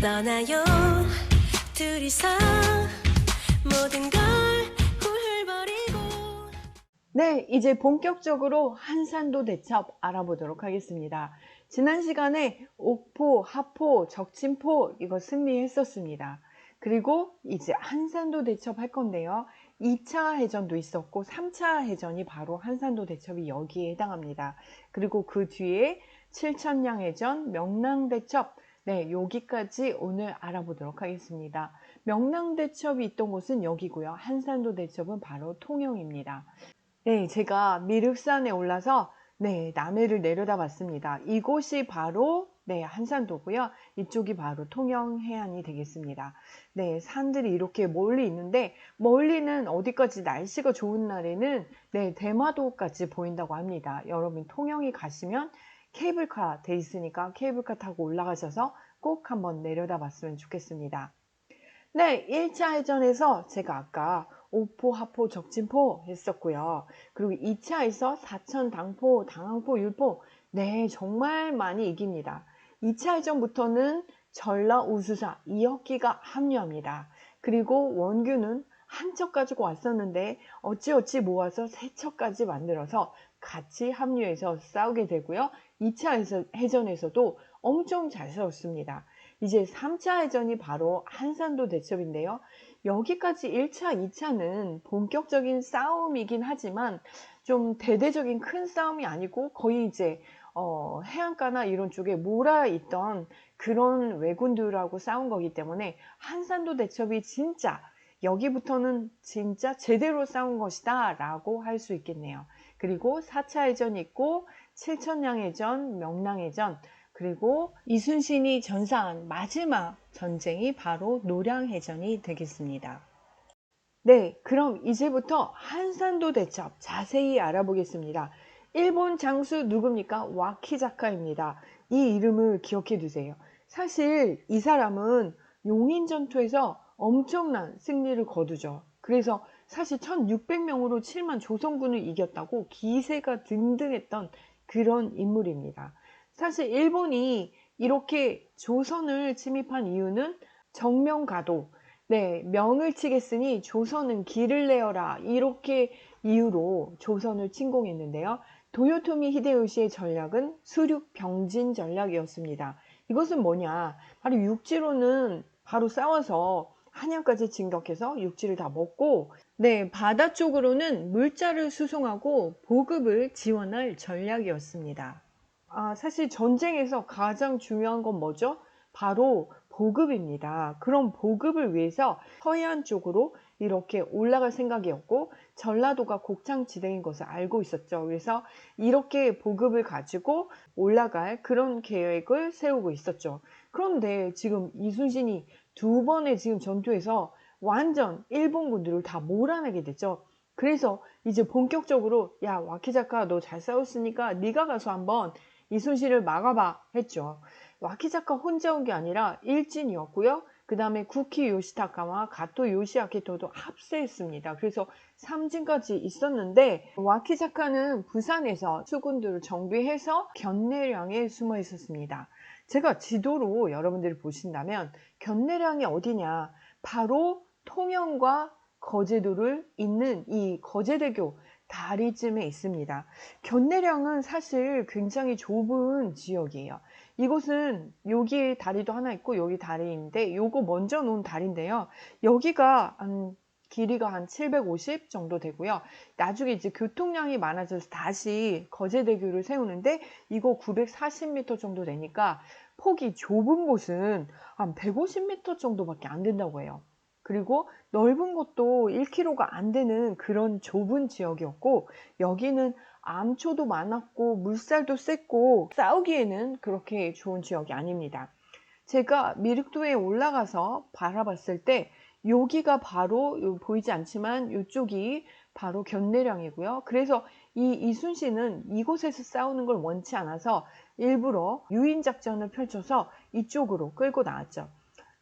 떠나요 둘이서 모든 걸 훌훌버리고 네, 이제 본격적으로 한산도 대첩 알아보도록 하겠습니다. 지난 시간에 옥포, 하포, 적침포 이거 승리했었습니다. 그리고 이제 한산도 대첩 할 건데요. 2차 해전도 있었고 3차 해전이 바로 한산도 대첩이 여기에 해당합니다. 그리고 그 뒤에 칠천량 해전, 명랑 대첩 네, 여기까지 오늘 알아보도록 하겠습니다. 명랑 대첩이 있던 곳은 여기고요. 한산도 대첩은 바로 통영입니다. 네, 제가 미륵산에 올라서 네, 남해를 내려다 봤습니다. 이곳이 바로 네, 한산도고요. 이쪽이 바로 통영 해안이 되겠습니다. 네, 산들이 이렇게 멀리 있는데 멀리는 어디까지 날씨가 좋은 날에는 네, 대마도까지 보인다고 합니다. 여러분 통영에 가시면 케이블카 돼 있으니까 케이블카 타고 올라가셔서 꼭 한번 내려다 봤으면 좋겠습니다. 네, 1차 해전에서 제가 아까 오포, 하포, 적진포 했었고요. 그리고 2차에서 사천, 당포, 당항포, 율포. 네, 정말 많이 이깁니다. 2차 해전부터는 전라, 우수사, 이혁기가 합류합니다. 그리고 원규는 한 척 가지고 왔었는데 어찌어찌 모아서 세 척까지 만들어서 같이 합류해서 싸우게 되고요. 2차 해전에서도 엄청 잘 싸웠습니다. 이제 3차 해전이 바로 한산도 대첩인데요. 여기까지 1차, 2차는 본격적인 싸움이긴 하지만 좀 대대적인 큰 싸움이 아니고 거의 이제 어, 해안가나 이런 쪽에 몰아있던 그런 왜군들하고 싸운 거기 때문에 한산도 대첩이 진짜 여기부터는 진짜 제대로 싸운 것이다 라고 할 수 있겠네요. 그리고 4차 해전이 있고 7천량 해전, 명랑 해전 그리고 이순신이 전사한 마지막 전쟁이 바로 노량해전이 되겠습니다. 네, 그럼 이제부터 한산도 대첩 자세히 알아보겠습니다. 일본 장수 누굽니까? 와키자카입니다. 이 이름을 기억해 두세요. 사실 이 사람은 용인 전투에서 엄청난 승리를 거두죠. 그래서 사실 1600명으로 7만 조선군을 이겼다고 기세가 등등했던 그런 인물입니다. 사실 일본이 이렇게 조선을 침입한 이유는 정명가도 네, 명을 치겠으니 조선은 길을 내어라 이렇게 이유로 조선을 침공했는데요. 도요토미 히데요시의 전략은 수륙 병진 전략이었습니다. 이것은 뭐냐? 바로 육지로는 바로 싸워서 한양까지 진격해서 육지를 다 먹고 네, 바다 쪽으로는 물자를 수송하고 보급을 지원할 전략이었습니다. 아, 사실 전쟁에서 가장 중요한 건 뭐죠? 바로 보급입니다. 그럼 보급을 위해서 서해안 쪽으로 이렇게 올라갈 생각이었고 전라도가 곡창지대인 것을 알고 있었죠. 그래서 이렇게 보급을 가지고 올라갈 그런 계획을 세우고 있었죠. 그런데 지금 이순신이 두 번의 지금 전투에서 완전 일본 군들을 다 몰아내게 됐죠. 그래서 이제 본격적으로 야 와키자카 너 잘 싸웠으니까 네가 가서 한번 이순신을 막아봐 했죠. 와키자카 혼자 온 게 아니라 일진이었고요. 그 다음에 쿠키 요시타카와 가토 요시아키토도 합세했습니다. 그래서 3진까지 있었는데 와키자카는 부산에서 수군들을 정비해서 견내량에 숨어 있었습니다. 제가 지도로 여러분들이 보신다면 견내량이 어디냐 바로 통영과 거제도를 잇는 이 거제대교 다리쯤에 있습니다. 견내량은 사실 굉장히 좁은 지역이에요. 이곳은 여기 다리도 하나 있고 여기 다리인데 요거 먼저 놓은 다리인데요. 여기가 한 길이가 한 750 정도 되고요. 나중에 이제 교통량이 많아져서 다시 거제대교를 세우는데 이거 940m 정도 되니까 폭이 좁은 곳은 한 150m 정도밖에 안 된다고 해요. 그리고 넓은 곳도 1km가 안 되는 그런 좁은 지역이었고 여기는 암초도 많았고 물살도 셌고 싸우기에는 그렇게 좋은 지역이 아닙니다. 제가 미륵도에 올라가서 바라봤을 때 여기가 바로 보이지 않지만 이쪽이 바로 견내량이고요. 그래서 이 이순신은 이곳에서 싸우는 걸 원치 않아서 일부러 유인 작전을 펼쳐서 이쪽으로 끌고 나왔죠.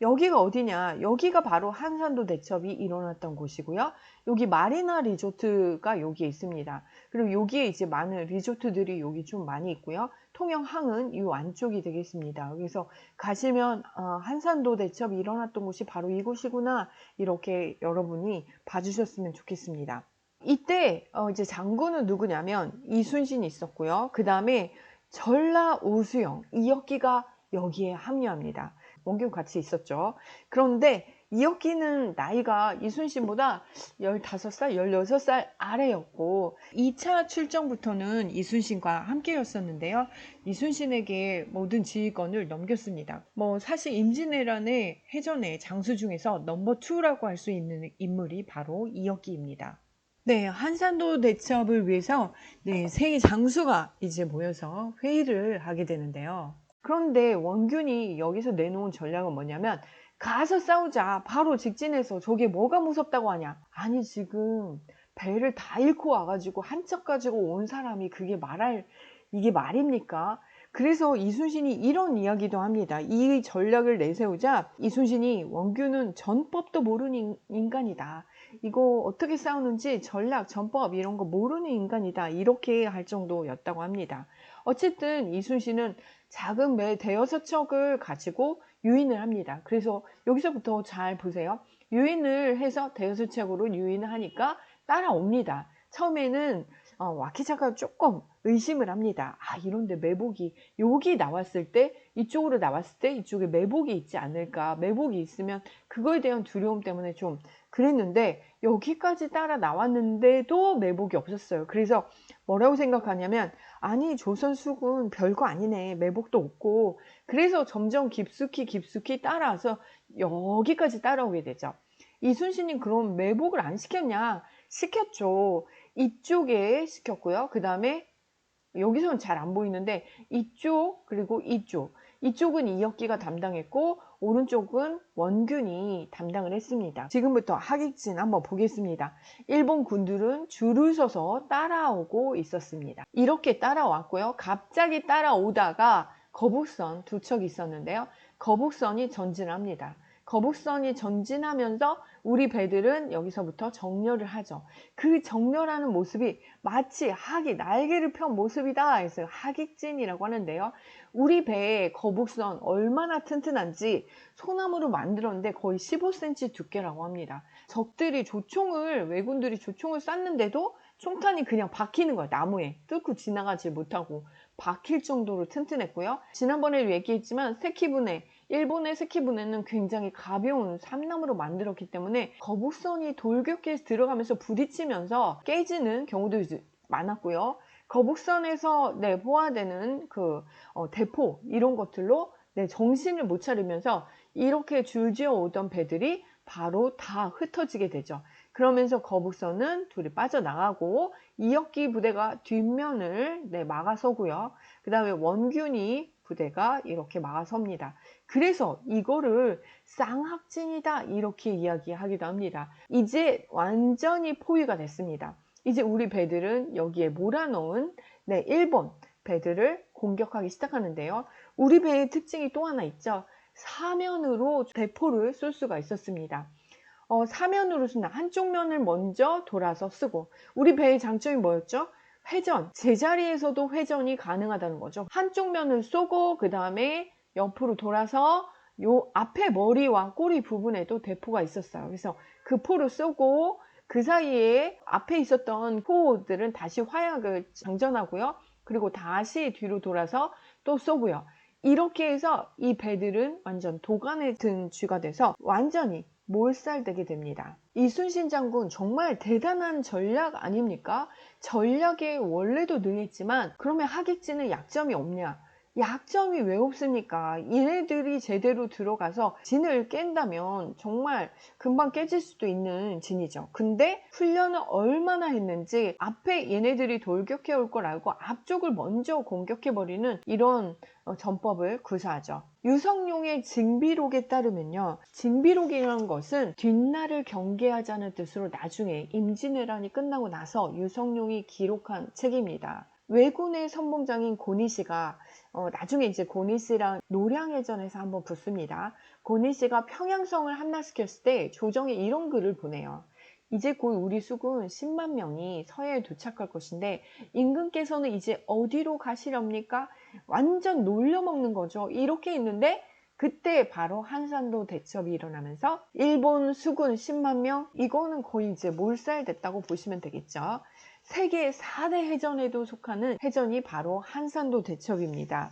여기가 어디냐? 여기가 바로 한산도 대첩이 일어났던 곳이고요. 여기 마리나 리조트가 여기에 있습니다. 그리고 여기에 이제 많은 리조트들이 여기 좀 많이 있고요. 통영항은 이 안쪽이 되겠습니다. 그래서 가시면 어, 한산도 대첩이 일어났던 곳이 바로 이곳이구나 이렇게 여러분이 봐주셨으면 좋겠습니다. 이때 어, 이제 장군은 누구냐면 이순신이 있었고요. 그 다음에 전라 우수영 이혁기가 여기에 합류합니다. 원균 같이 있었죠. 그런데 이혁기는 나이가 이순신보다 15살, 16살 아래였고 2차 출정부터는 이순신과 함께였었는데요. 이순신에게 모든 지휘권을 넘겼습니다. 뭐 사실 임진왜란의 해전의 장수 중에서 넘버 2라고 할 수 있는 인물이 바로 이혁기입니다. 네, 한산도 대첩을 위해서 네, 세 장수가 이제 모여서 회의를 하게 되는데요. 그런데 원균이 여기서 내놓은 전략은 뭐냐면 가서 싸우자. 바로 직진해서 저게 뭐가 무섭다고 하냐. 아니 지금 배를 다 잃고 와가지고 한 척 가지고 온 사람이 그게 말할 이게 말입니까? 그래서 이순신이 이런 이야기도 합니다. 이 전략을 내세우자 이순신이 원균은 전법도 모르는 인간이다. 이거 어떻게 싸우는지 전략, 전법 이런 거 모르는 인간이다. 이렇게 할 정도였다고 합니다. 어쨌든 이순신은 작은 배 대여섯 척을 가지고 유인을 합니다. 그래서 여기서부터 잘 보세요. 유인을 해서 대여섯 척으로 유인을 하니까 따라옵니다. 처음에는 어, 와키차가 조금 의심을 합니다. 아, 이런데 매복이 여기 나왔을 때 이쪽으로 나왔을 때 이쪽에 매복이 있지 않을까? 매복이 있으면 그거에 대한 두려움 때문에 좀 그랬는데 여기까지 따라 나왔는데도 매복이 없었어요. 그래서 뭐라고 생각하냐면 아니 조선수군 별거 아니네. 매복도 없고 그래서 점점 깊숙이 깊숙이 따라서 여기까지 따라오게 되죠. 이순신이 그럼 매복을 안 시켰냐? 시켰죠. 이쪽에 시켰고요. 그 다음에 여기서는 잘 안 보이는데 이쪽 그리고 이쪽 이쪽은 이혁기가 담당했고 오른쪽은 원균이 담당을 했습니다. 지금부터 하객진 한번 보겠습니다. 일본 군들은 줄을 서서 따라오고 있었습니다. 이렇게 따라왔고요. 갑자기 따라오다가 거북선 두 척이 있었는데요. 거북선이 전진합니다. 거북선이 전진하면서 우리 배들은 여기서부터 정렬을 하죠. 그 정렬하는 모습이 마치 학이 날개를 편 모습이다 해서 학익진이라고 하는데요. 우리 배의 거북선 얼마나 튼튼한지 소나무로 만들었는데 거의 15cm 두께라고 합니다. 적들이 조총을 왜군들이 조총을 쐈는데도 총탄이 그냥 박히는 거예요. 나무에 뚫고 지나가지 못하고 박힐 정도로 튼튼했고요. 지난번에도 얘기했지만 세키분해 일본의 스키분해는 굉장히 가벼운 삼나무로 만들었기 때문에 거북선이 돌격해서 들어가면서 부딪히면서 깨지는 경우도 많았고요. 거북선에서 네, 포화되는 그 어, 대포 이런 것들로 네, 정신을 못 차리면서 이렇게 줄지어 오던 배들이 바로 다 흩어지게 되죠. 그러면서 거북선은 둘이 빠져나가고 이역기 부대가 뒷면을 네, 막아서고요. 그 다음에 원균이 부대가 이렇게 막아섭니다. 그래서 이거를 쌍학진이다 이렇게 이야기하기도 합니다. 이제 완전히 포위가 됐습니다. 이제 우리 배들은 여기에 몰아넣은 네, 일본 배들을 공격하기 시작하는데요. 우리 배의 특징이 또 하나 있죠. 사면으로 대포를 쏠 수가 있었습니다. 어, 사면으로 쏜다. 한쪽 면을 먼저 돌아서 쓰고 우리 배의 장점이 뭐였죠? 회전, 제자리에서도 회전이 가능하다는 거죠. 한쪽 면을 쏘고 그 다음에 옆으로 돌아서 요 앞에 머리와 꼬리 부분에도 대포가 있었어요. 그래서 그 포를 쏘고 그 사이에 앞에 있었던 포들은 다시 화약을 장전하고요. 그리고 다시 뒤로 돌아서 또 쏘고요. 이렇게 해서 이 배들은 완전 도간에 든 쥐가 돼서 완전히 몰살되게 됩니다. 이순신 장군 정말 대단한 전략 아닙니까? 전략에 원래도 능했지만 그러면 하객진은 약점이 없냐? 약점이 왜 없습니까? 얘네들이 제대로 들어가서 진을 깬다면 정말 금방 깨질 수도 있는 진이죠. 근데 훈련을 얼마나 했는지 앞에 얘네들이 돌격해 올 걸 알고 앞쪽을 먼저 공격해버리는 이런 어, 전법을 구사하죠. 유성룡의 징비록에 따르면요. 징비록이라는 것은 뒷날을 경계하자는 뜻으로 나중에 임진왜란이 끝나고 나서 유성룡이 기록한 책입니다. 왜군의 선봉장인 고니시가 어, 나중에 이제 고니 씨랑 노량해전에서 한번 붙습니다. 고니 씨가 평양성을 함락시켰을 때 조정에 이런 글을 보내요. 이제 곧 우리 수군 10만 명이 서해에 도착할 것인데 임금께서는 이제 어디로 가시렵니까? 완전 놀려먹는 거죠. 이렇게 있는데 그때 바로 한산도 대첩이 일어나면서 일본 수군 10만 명 이거는 거의 이제 몰살됐다고 보시면 되겠죠. 세계 4대 해전에도 속하는 해전이 바로 한산도 대첩입니다.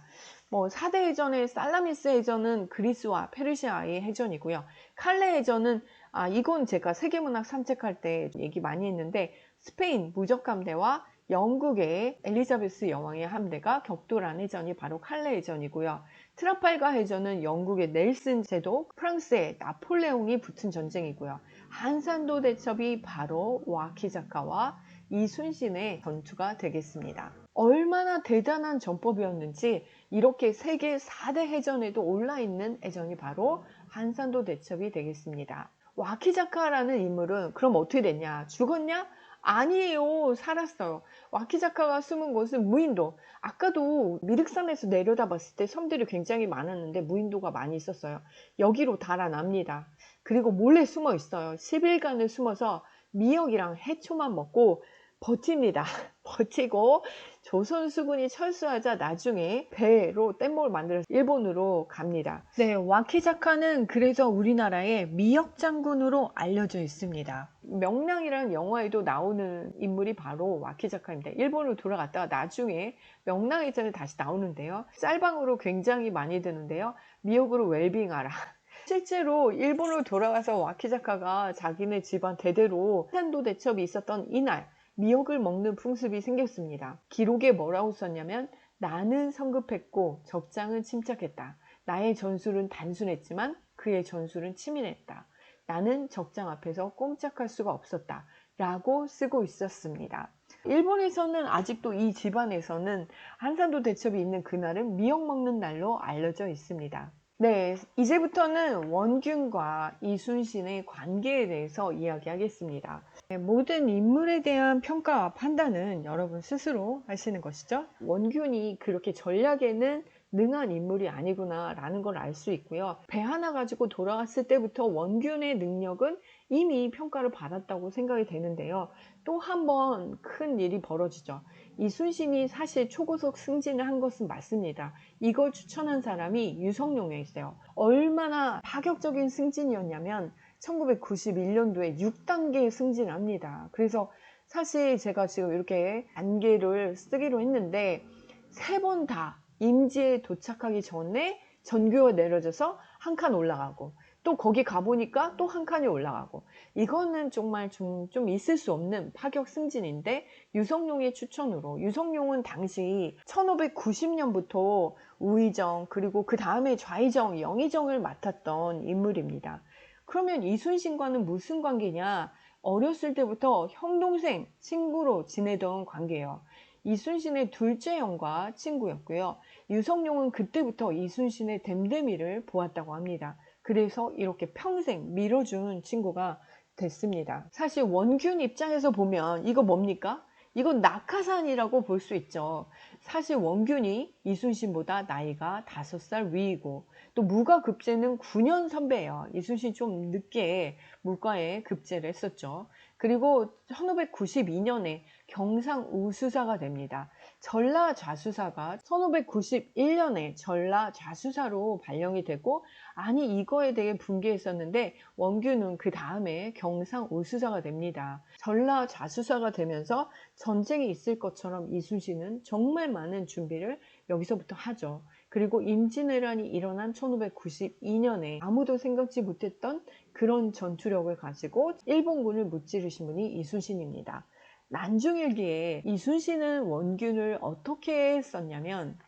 뭐 4대 해전의 살라미스 해전은 그리스와 페르시아의 해전이고요. 칼레 해전은 아 이건 제가 세계문학 산책할 때 얘기 많이 했는데 스페인 무적함대와 영국의 엘리자베스 여왕의 함대가 격돌한 해전이 바로 칼레 해전이고요. 트라팔가 해전은 영국의 넬슨 제독, 프랑스의 나폴레옹이 붙은 전쟁이고요. 한산도 대첩이 바로 와키자카와 이순신의 전투가 되겠습니다. 얼마나 대단한 전법이었는지 이렇게 세계 4대 해전에도 올라있는 해전이 바로 한산도 대첩이 되겠습니다. 와키자카라는 인물은 그럼 어떻게 됐냐? 죽었냐? 아니에요. 살았어요. 와키자카가 숨은 곳은 무인도. 아까도 미륵산에서 내려다 봤을 때 섬들이 굉장히 많았는데 무인도가 많이 있었어요. 여기로 달아납니다. 그리고 몰래 숨어 있어요. 10일간을 숨어서 미역이랑 해초만 먹고 버팁니다. 버티고 조선 수군이 철수하자 나중에 배로 뗏목을 만들어서 일본으로 갑니다. 네, 와키자카는 그래서 우리나라의 미역 장군으로 알려져 있습니다. 명량이라는 영화에도 나오는 인물이 바로 와키자카입니다. 일본으로 돌아갔다가 나중에 명랑해전에 다시 나오는데요. 쌀방으로 굉장히 많이 드는데요. 미역으로 웰빙하라. 실제로 일본으로 돌아가서 와키자카가 자기네 집안 대대로 산도 대첩이 있었던 이날 미역을 먹는 풍습이 생겼습니다. 기록에 뭐라고 썼냐면 나는 성급했고 적장은 침착했다. 나의 전술은 단순했지만 그의 전술은 치밀했다. 나는 적장 앞에서 꼼짝할 수가 없었다. 라고 쓰고 있었습니다. 일본에서는 아직도 이 집안에서는 한산도 대첩이 있는 그날은 미역 먹는 날로 알려져 있습니다. 네, 이제부터는 원균과 이순신의 관계에 대해서 이야기하겠습니다. 네, 모든 인물에 대한 평가와 판단은 여러분 스스로 하시는 것이죠. 원균이 그렇게 전략에는 능한 인물이 아니구나 라는 걸 알 수 있고요. 배 하나 가지고 돌아왔을 때부터 원균의 능력은 이미 평가를 받았다고 생각이 되는데요. 또 한 번 큰 일이 벌어지죠. 이순신이 사실 초고속 승진을 한 것은 맞습니다. 이걸 추천한 사람이 유성룡이었어요. 얼마나 파격적인 승진이었냐면 1991년도에 6단계 승진을 합니다. 그래서 사실 제가 지금 이렇게 단계를 쓰기로 했는데 세 번 다 임지에 도착하기 전에 전교가 내려져서 한 칸 올라가고 또 거기 가보니까 또 한 칸이 올라가고 이거는 정말 좀, 좀 있을 수 없는 파격 승진인데 유성룡의 추천으로 유성룡은 당시 1590년부터 우의정 그리고 그 다음에 좌의정, 영의정을 맡았던 인물입니다. 그러면 이순신과는 무슨 관계냐? 어렸을 때부터 형 동생, 친구로 지내던 관계예요. 이순신의 둘째 형과 친구였고요. 유성룡은 그때부터 이순신의 댐댐이를 보았다고 합니다. 그래서 이렇게 평생 밀어준 친구가 됐습니다. 사실 원균 입장에서 보면 이거 뭡니까? 이건 낙하산이라고 볼 수 있죠. 사실 원균이 이순신보다 나이가 5살 위이고 또 무가 급제는 9년 선배예요. 이순신 좀 늦게 물가에 급제를 했었죠. 그리고 1592년에 경상 우수사가 됩니다. 전라 좌수사가 1591년에 전라 좌수사로 발령이 되고 아니 이거에 대해 분개했었는데 원균은 그 다음에 경상 우수사가 됩니다. 전라 좌수사가 되면서 전쟁이 있을 것처럼 이순신은 정말 많은 준비를 여기서부터 하죠. 그리고 임진왜란이 일어난 1592년에 아무도 생각지 못했던 그런 전투력을 가지고 일본군을 무찌르신 분이 이순신입니다. 난중일기에 이순신은 원균을 어떻게 썼냐면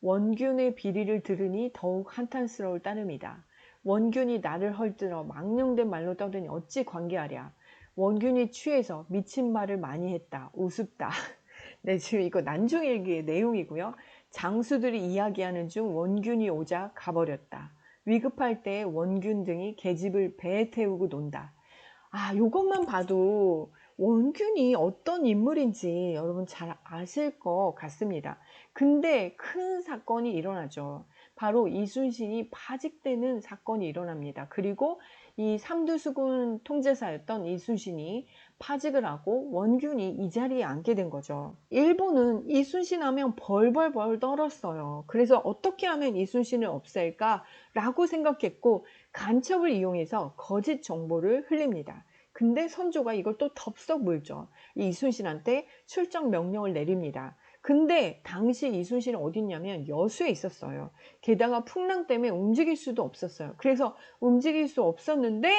원균의 비리를 들으니 더욱 한탄스러울 따름이다. 원균이 나를 헐뜯어 망령된 말로 떠드니 어찌 관계하랴. 원균이 취해서 미친 말을 많이 했다. 우습다. 네, 지금 이거 난중일기의 내용이고요. 장수들이 이야기하는 중 원균이 오자 가버렸다. 위급할 때 원균 등이 계집을 배에 태우고 논다. 아, 요것만 봐도 원균이 어떤 인물인지 여러분 잘 아실 것 같습니다. 근데 큰 사건이 일어나죠. 바로 이순신이 파직되는 사건이 일어납니다. 그리고 이 삼두수군 통제사였던 이순신이 파직을 하고 원균이 이 자리에 앉게 된 거죠. 일본은 이순신 하면 벌벌벌 떨었어요. 그래서 어떻게 하면 이순신을 없앨까? 라고 생각했고 간첩을 이용해서 거짓 정보를 흘립니다. 근데 선조가 이걸 또 덥석 물죠. 이 이순신한테 출정 명령을 내립니다. 근데 당시 이순신은 어딨냐면 여수에 있었어요. 게다가 풍랑 때문에 움직일 수도 없었어요. 그래서 움직일 수 없었는데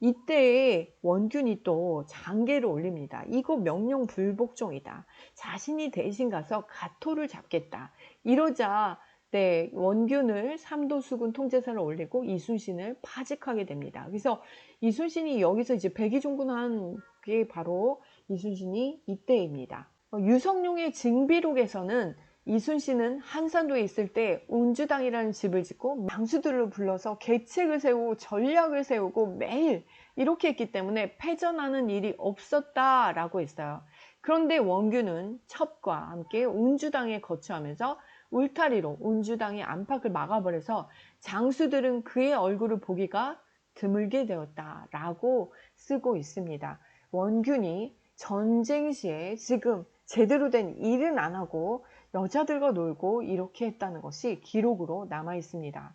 이때에 원균이 또 장계를 올립니다. 이거 명령 불복종이다. 자신이 대신 가서 가토를 잡겠다. 이러자 네, 원균을 삼도수군 통제사를 올리고 이순신을 파직하게 됩니다. 그래서 이순신이 여기서 이제 백의종군한 게 바로 이순신이 이때입니다. 어, 유성룡의 징비록에서는 이순신은 한산도에 있을 때 운주당이라는 집을 짓고 망수들을 불러서 계책을 세우고 전략을 세우고 매일 이렇게 했기 때문에 패전하는 일이 없었다라고 했어요. 그런데 원균은 첩과 함께 운주당에 거처하면서 울타리로 운주당의 안팎을 막아버려서 장수들은 그의 얼굴을 보기가 드물게 되었다라고 쓰고 있습니다. 원균이 전쟁 시에 지금 제대로 된 일은 안 하고 여자들과 놀고 이렇게 했다는 것이 기록으로 남아 있습니다.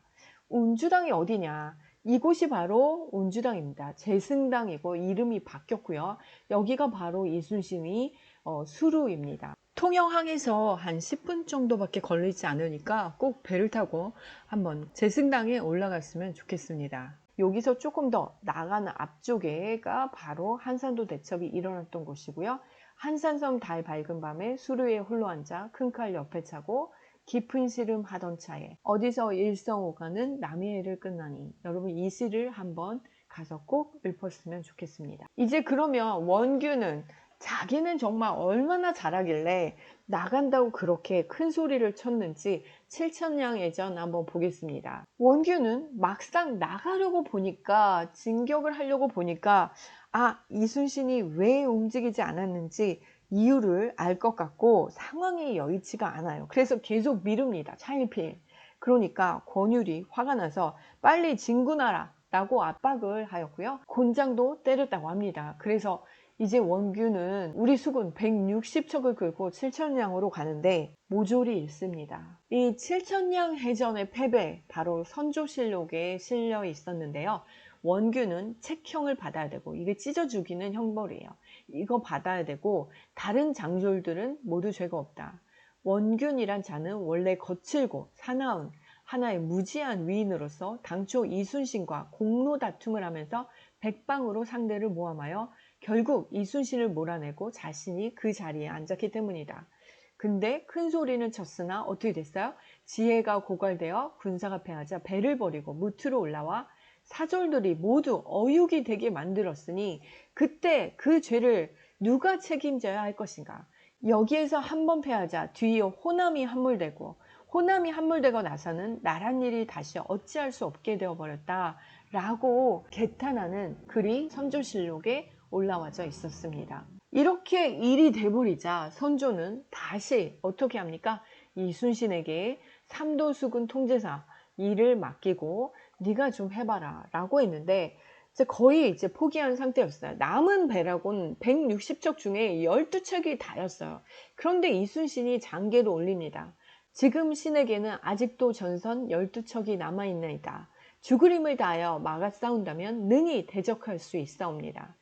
운주당이 어디냐? 이곳이 바로 운주당입니다. 재승당이고 이름이 바뀌었고요. 여기가 바로 이순신이 어, 수루입니다. 통영항에서 한 10분 정도밖에 걸리지 않으니까 꼭 배를 타고 한번 재승당에 올라갔으면 좋겠습니다. 여기서 조금 더 나가는 앞쪽에가 바로 한산도 대첩이 일어났던 곳이고요. 한산섬 달 밝은 밤에 수루에 홀로 앉아 큰 칼 옆에 차고 깊은 시름 하던 차에 어디서 일성오가는 남의 해를 끝나니 여러분 이 시를 한번 가서 꼭 읊었으면 좋겠습니다. 이제 그러면 원규는 자기는 정말 얼마나 잘하길래 나간다고 그렇게 큰 소리를 쳤는지 칠천량 예전 한번 보겠습니다. 원규는 막상 나가려고 보니까 진격을 하려고 보니까 아 이순신이 왜 움직이지 않았는지 이유를 알 것 같고 상황이 여의치가 않아요. 그래서 계속 미룹니다. 차일피일. 그러니까 권율이 화가 나서 빨리 진군하라 라고 압박을 하였고요. 곤장도 때렸다고 합니다. 그래서 이제 원규는 우리 수군 160척을 긁고 칠천량으로 가는데 모조리 잃습니다. 이 칠천량 해전의 패배 바로 선조실록에 실려 있었는데요. 원규는 책형을 받아야 되고 이게 찢어 죽이는 형벌이에요. 이거 받아야 되고 다른 장졸들은 모두 죄가 없다. 원균이란 자는 원래 거칠고 사나운 하나의 무지한 위인으로서 당초 이순신과 공로 다툼을 하면서 백방으로 상대를 모함하여 결국 이순신을 몰아내고 자신이 그 자리에 앉았기 때문이다. 근데 큰 소리는 쳤으나 어떻게 됐어요? 지혜가 고갈되어 군사가 패하자 배를 버리고 무트로 올라와 사졸들이 모두 어육이 되게 만들었으니 그때 그 죄를 누가 책임져야 할 것인가? 여기에서 한 번 패하자 뒤이어 호남이 함몰되고 호남이 함몰되고 나서는 나란 일이 다시 어찌할 수 없게 되어버렸다 라고 개탄하는 글이 선조실록에 올라와져 있었습니다. 이렇게 일이 돼버리자 선조는 다시 어떻게 합니까? 이순신에게 삼도수군 통제사 일을 맡기고 네가 좀 해봐라 라고 했는데 이제 거의 이제 포기한 상태였어요. 남은 배라곤 160척 중에 12척이 다였어요. 그런데 이순신이 장계를 올립니다. 지금 신에게는 아직도 전선 12척이 남아있나이다. 죽을 힘을 다하여 막아 싸운다면 능히 대적할 수 있사옵니다.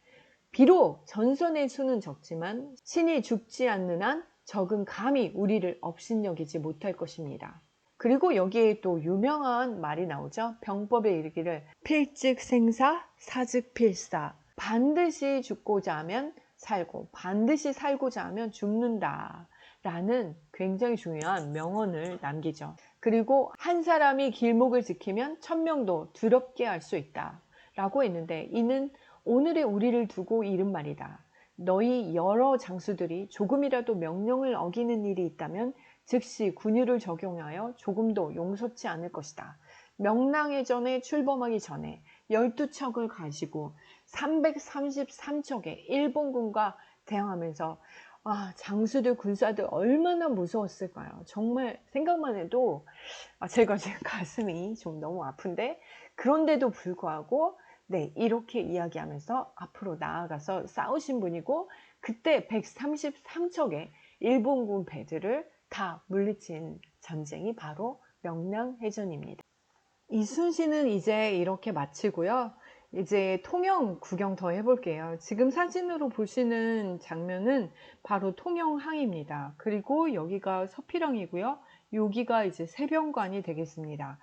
비록 전선의 수는 적지만 신이 죽지 않는 한 적은 감히 우리를 업신여기지 못할 것입니다. 그리고 여기에 또 유명한 말이 나오죠. 병법에 이르기를 필즉 생사, 사즉 필사. 반드시 죽고자 하면 살고, 반드시 살고자 하면 죽는다. 라는 굉장히 중요한 명언을 남기죠. 그리고 한 사람이 길목을 지키면 천명도 두렵게 할 수 있다. 라고 했는데 이는 오늘의 우리를 두고 이른 말이다. 너희 여러 장수들이 조금이라도 명령을 어기는 일이 있다면 즉시 군유를 적용하여 조금도 용서치 않을 것이다. 명랑해전에 출범하기 전에 12척을 가지고 333척의 일본군과 대항하면서 아, 장수들, 군사들 얼마나 무서웠을까요? 정말 생각만 해도 아, 제가 지금 가슴이 좀 너무 아픈데 그런데도 불구하고 네, 이렇게 이야기하면서 앞으로 나아가서 싸우신 분이고 그때 133척의 일본군 배들을 다 물리친 전쟁이 바로 명량해전입니다. 이순신은 이제 이렇게 마치고요. 이제 통영 구경 더 해볼게요. 지금 사진으로 보시는 장면은 바로 통영항입니다. 그리고 여기가 서피랑이고요. 여기가 이제 세병관이 되겠습니다.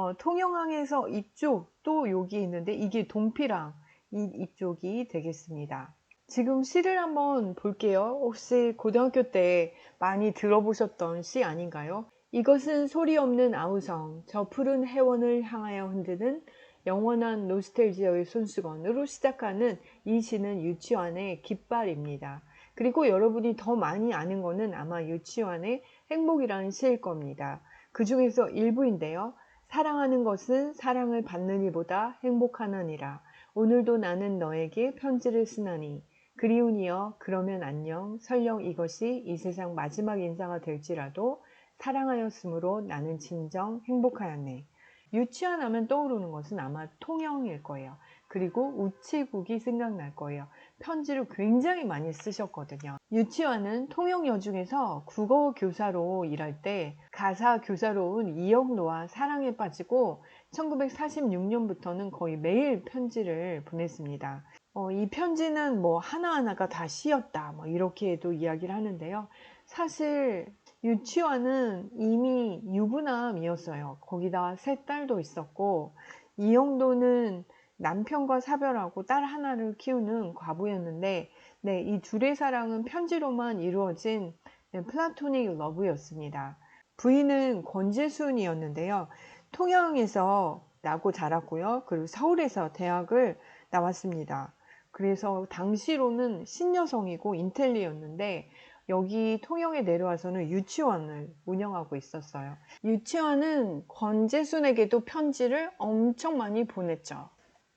어, 통영항에서 이쪽 또 여기 있는데 이게 동피랑 이, 이쪽이 되겠습니다. 지금 시를 한번 볼게요. 혹시 고등학교 때 많이 들어보셨던 시 아닌가요? 이것은 소리 없는 아우성, 저 푸른 해원을 향하여 흔드는 영원한 노스텔지어의 손수건으로 시작하는 이 시는 유치원의 깃발입니다. 그리고 여러분이 더 많이 아는 거는 아마 유치원의 행복이라는 시일 겁니다. 그 중에서 일부인데요. 사랑하는 것은 사랑을 받는 이보다 행복하나니라. 오늘도 나는 너에게 편지를 쓰나니. 그리운이여 그러면 안녕. 설령 이것이 이 세상 마지막 인사가 될지라도 사랑하였으므로 나는 진정 행복하였네. 유치원 하면 떠오르는 것은 아마 통영일 거예요. 그리고 우체국이 생각날 거예요. 편지를 굉장히 많이 쓰셨거든요. 유치원은 통영여 중에서 국어 교사로 일할 때 가사 교사로 온 이영노와 사랑에 빠지고 1946년부터는 거의 매일 편지를 보냈습니다. 어, 이 편지는 뭐 하나하나가 다 시였다. 뭐 이렇게도 이야기를 하는데요. 사실 유치원은 이미 유부남이었어요. 거기다 세 딸도 있었고 이영도는 남편과 사별하고 딸 하나를 키우는 과부였는데 네, 이 둘의 사랑은 편지로만 이루어진 네, 플라토닉 러브였습니다. 부인은 권재순이었는데요. 통영에서 나고 자랐고요. 그리고 서울에서 대학을 나왔습니다. 그래서 당시로는 신여성이고 인텔리였는데 여기 통영에 내려와서는 유치원을 운영하고 있었어요. 유치원은 권재순에게도 편지를 엄청 많이 보냈죠.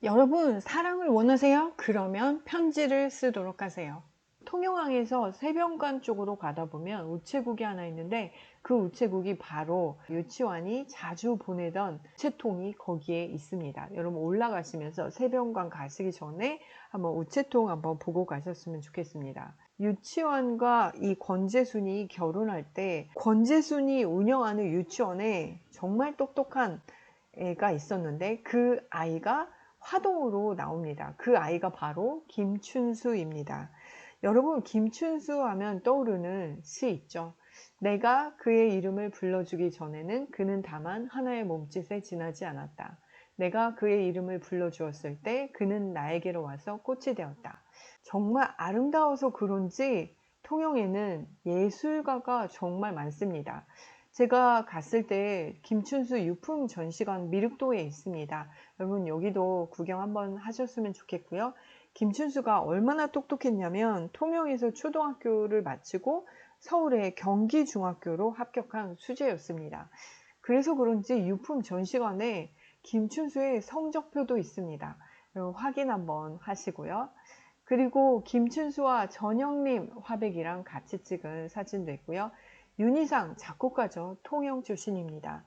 여러분 사랑을 원하세요? 그러면 편지를 쓰도록 하세요. 통영항에서 세병관 쪽으로 가다 보면 우체국이 하나 있는데 그 우체국이 바로 유치원이 자주 보내던 우체통이 거기에 있습니다. 여러분 올라가시면서 세병관 가시기 전에 한번 우체통 한번 보고 가셨으면 좋겠습니다. 유치원과 이 권재순이 결혼할 때 권재순이 운영하는 유치원에 정말 똑똑한 애가 있었는데 그 아이가 화동으로 나옵니다. 그 아이가 바로 김춘수입니다. 여러분 김춘수 하면 떠오르는 시 있죠. 내가 그의 이름을 불러주기 전에는 그는 다만 하나의 몸짓에 지나지 않았다. 내가 그의 이름을 불러주었을 때 그는 나에게로 와서 꽃이 되었다. 정말 아름다워서 그런지 통영에는 예술가가 정말 많습니다. 제가 갔을 때 김춘수 유품 전시관 미륵도에 있습니다. 여러분 여기도 구경 한번 하셨으면 좋겠고요. 김춘수가 얼마나 똑똑했냐면 통영에서 초등학교를 마치고 서울의 경기중학교로 합격한 수재였습니다. 그래서 그런지 유품 전시관에 김춘수의 성적표도 있습니다. 확인 한번 하시고요. 그리고 김춘수와 전영림 화백이랑 같이 찍은 사진도 있고요. 윤희상 작곡가죠. 통영 출신입니다.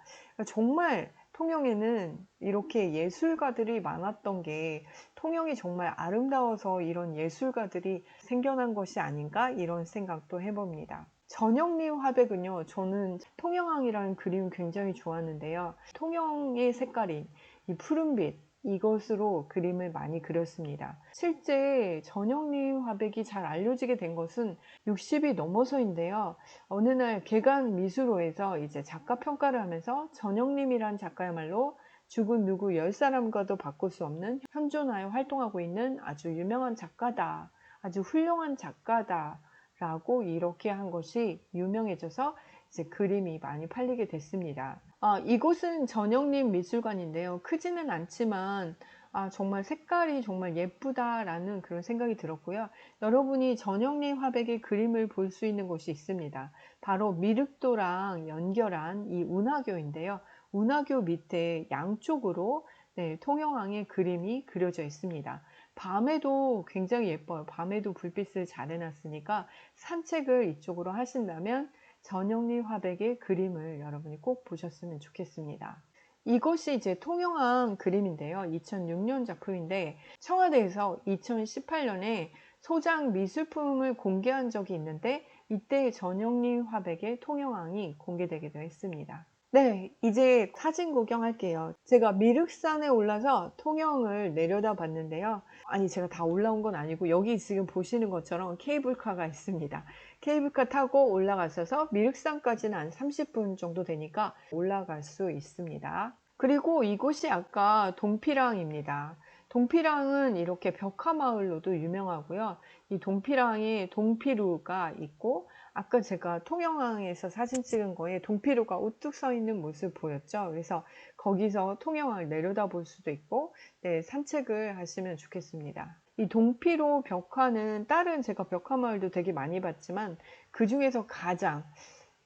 정말 통영에는 이렇게 예술가들이 많았던 게 통영이 정말 아름다워서 이런 예술가들이 생겨난 것이 아닌가 이런 생각도 해봅니다. 전영림 화백은요, 저는 통영항이라는 그림 굉장히 좋았는데요. 통영의 색깔인 이 푸른빛, 이것으로 그림을 많이 그렸습니다. 실제 전영림 화백이 잘 알려지게 된 것은 60이 넘어서인데요. 어느 날 개간 미술호에서 이제 작가 평가를 하면서 전영림이란 작가야말로 죽은 누구 열 사람과도 바꿀 수 없는 현존하여 활동하고 있는 아주 유명한 작가다. 아주 훌륭한 작가다. 라고 이렇게 한 것이 유명해져서 이제 그림이 많이 팔리게 됐습니다. 아, 이곳은 전영림 미술관인데요. 크지는 않지만 아, 정말 색깔이 정말 예쁘다라는 그런 생각이 들었고요. 여러분이 전영림 화백의 그림을 볼 수 있는 곳이 있습니다. 바로 미륵도랑 연결한 이 운하교인데요. 운하교 밑에 양쪽으로 네, 통영항의 그림이 그려져 있습니다. 밤에도 굉장히 예뻐요. 밤에도 불빛을 잘 해놨으니까 산책을 이쪽으로 하신다면 전영리 화백의 그림을 여러분이 꼭 보셨으면 좋겠습니다. 이것이 이제 통영항 그림인데요. 2006년 작품인데 청와대에서 2018년에 소장 미술품을 공개한 적이 있는데 이때 전영리 화백의 통영항이 공개되기도 했습니다. 네, 이제 사진 구경할게요. 제가 미륵산에 올라서 통영을 내려다 봤는데요. 아니, 제가 다 올라온 건 아니고 여기 지금 보시는 것처럼 케이블카가 있습니다. 케이블카 타고 올라가셔서 미륵산까지는 한 30분 정도 되니까 올라갈 수 있습니다. 그리고 이곳이 아까 동피랑입니다. 동피랑은 이렇게 벽화마을로도 유명하고요. 이 동피랑에 동피루가 있고 아까 제가 통영항에서 사진 찍은 거에 동피루가 우뚝 서 있는 모습 보였죠. 그래서 거기서 통영항을 내려다 볼 수도 있고 네, 산책을 하시면 좋겠습니다. 이 동피로 벽화는 다른 제가 벽화 마을도 되게 많이 봤지만 그 중에서 가장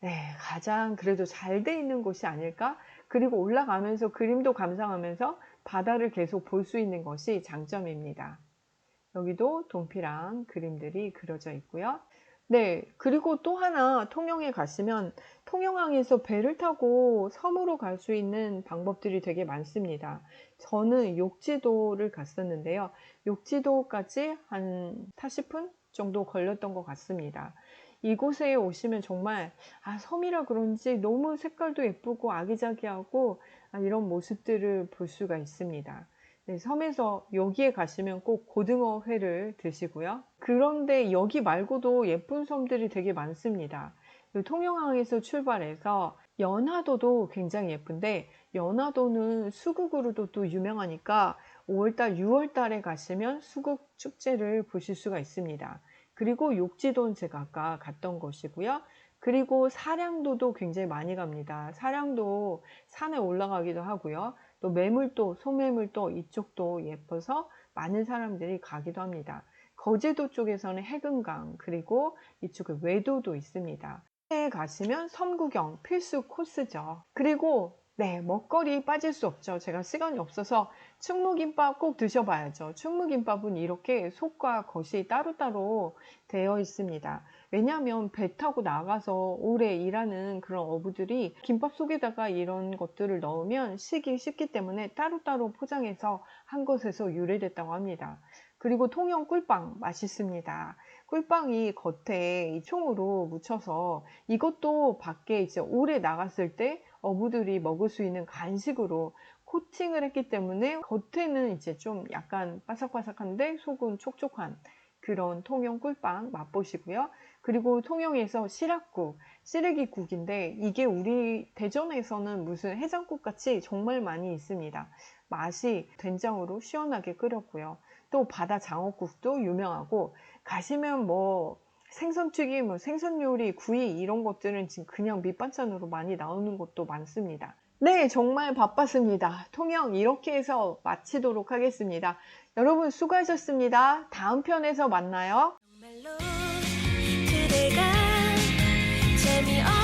네, 가장 그래도 잘 돼 있는 곳이 아닐까? 그리고 올라가면서 그림도 감상하면서 바다를 계속 볼 수 있는 것이 장점입니다. 여기도 동피랑 그림들이 그려져 있고요. 네, 그리고 또 하나 통영에 가시면 통영항에서 배를 타고 섬으로 갈 수 있는 방법들이 되게 많습니다. 저는 욕지도를 갔었는데요. 욕지도까지 한 40분 정도 걸렸던 것 같습니다. 이곳에 오시면 정말 아, 섬이라 그런지 너무 색깔도 예쁘고 아기자기하고 아, 이런 모습들을 볼 수가 있습니다. 네, 섬에서 여기에 가시면 꼭 고등어 회를 드시고요. 그런데 여기 말고도 예쁜 섬들이 되게 많습니다. 통영항에서 출발해서 연화도도 굉장히 예쁜데 연화도는 수국으로도 또 유명하니까 5월달, 6월달에 가시면 수국 축제를 보실 수가 있습니다. 그리고 욕지도는 제가 아까 갔던 곳이고요. 그리고 사량도도 굉장히 많이 갑니다. 사량도 산에 올라가기도 하고요. 또 매물도, 소매물도 이쪽도 예뻐서 많은 사람들이 가기도 합니다. 거제도 쪽에서는 해금강, 그리고 이쪽에 외도도 있습니다. 해에 가시면 섬구경 필수 코스죠. 그리고 네, 먹거리 빠질 수 없죠. 제가 시간이 없어서 충무김밥 꼭 드셔봐야죠. 충무김밥은 이렇게 속과 겉이 따로따로 되어 있습니다. 왜냐하면 배 타고 나가서 오래 일하는 그런 어부들이 김밥 속에다가 이런 것들을 넣으면 식기 쉽기 때문에 따로따로 포장해서 한 곳에서 유래됐다고 합니다. 그리고 통영 꿀빵 맛있습니다. 꿀빵이 겉에 이 총으로 묻혀서 이것도 밖에 이제 오래 나갔을 때 어부들이 먹을 수 있는 간식으로 코팅을 했기 때문에 겉에는 이제 좀 약간 바삭바삭한데 속은 촉촉한 그런 통영 꿀빵 맛보시고요. 그리고 통영에서 시락국, 시래기국인데 이게 우리 대전에서는 무슨 해장국 같이 정말 많이 있습니다. 맛이 된장으로 시원하게 끓였고요. 또 바다 장어국도 유명하고 가시면 뭐 생선튀김, 뭐 생선 요리, 구이 이런 것들은 지금 그냥 밑반찬으로 많이 나오는 곳도 많습니다. 네, 정말 바빴습니다. 통영 이렇게 해서 마치도록 하겠습니다. 여러분 수고하셨습니다. 다음 편에서 만나요. me on.